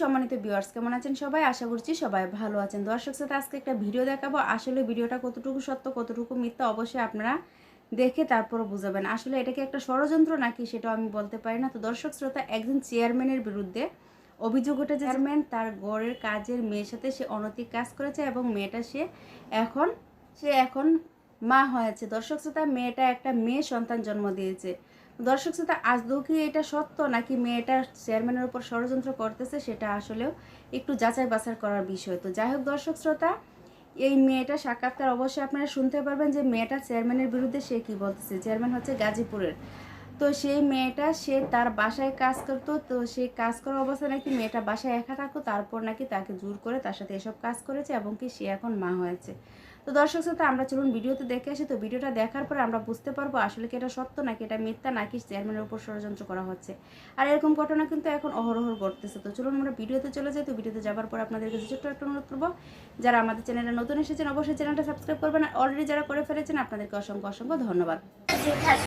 সম্মানিত ভিউয়ার্স কেমন আছেন সবাই? আশা করছি সবাই ভালো আছেন। দর্শক সাথে আজকে একটা ভিডিও দেখাবো। আসলে ভিডিওটা কতটুকু সত্য, কতটুকু মিথ্যা, অবশ্যই আপনারা দেখে তারপর বুঝাবেন। আসলে এটা কি একটা ষড়যন্ত্র নাকি সেটাও আমি বলতে পারি না। তো দর্শক শ্রোতা, একজন চেয়ারম্যানের বিরুদ্ধে অভিযোগ উঠেছে চেয়ারম্যান তার গড়ের কাজের মেয়ের সাথে সে অনৈতিক কাজ করেছে এবং মেয়েটা সে এখন সে এখন মা হয়েছে। দর্শক শ্রোতা, মেয়েটা একটা মেয়ে সন্তান জন্ম দিয়েছে। দর্শক শ্রোতা আজও কি এটা সত্য নাকি মেয়েটা চেয়ারম্যানের উপর ষড়যন্ত্র করতেছে সেটা আসলেও একটু যাচাই বাছাই করার বিষয়। তো যাই হোক দর্শক শ্রোতা, এই মেয়েটা সাক্ষাৎকার অবশ্যই আপনারা শুনতে পারবেন যে মেয়েটা চেয়ারম্যানের বিরুদ্ধে সে কি বলতেছে। চেয়ারম্যান হচ্ছে গাজীপুরের। তো সেই মেয়েটা, সে তার বাসায় কাজ করতো, তো সেই কাজ করা অবস্থায় নাকি মেয়েটা বাসায় একা থাকতো, তারপর নাকি তাকে জোর করে তার সাথে এসব কাজ করেছে এবং কি সে এখন মা হয়েছে। তো দর্শক শ্রোতা, আমরা চলুন ভিডিওতে দেখে আসি। তো ভিডিওটা দেখার পরে আমরা বুঝতে পারব আসলে কি এটা সত্য নাকি এটা মিথ্যা নাকি চেয়ারম্যানের উপর ষড়যন্ত্র করা হচ্ছে। আর এরকম ঘটনা কিন্তু এখন অহরহ ঘটতেছে। তো চলুন আমরা ভিডিওতে চলে যাই। তো ভিডিওতে যাবার পর আপনাদের কাছে ছোট্ট একটা অনুরোধ করব, যারা আমাদের চ্যানেলে নতুন এসেছেন, অবশ্যই চ্যানেলটা সাবস্ক্রাইব করবেন। আর অলরেডি যারা করে ফেলেছেন, আপনাদেরকে অসংখ্য অসংখ্য ধন্যবাদ।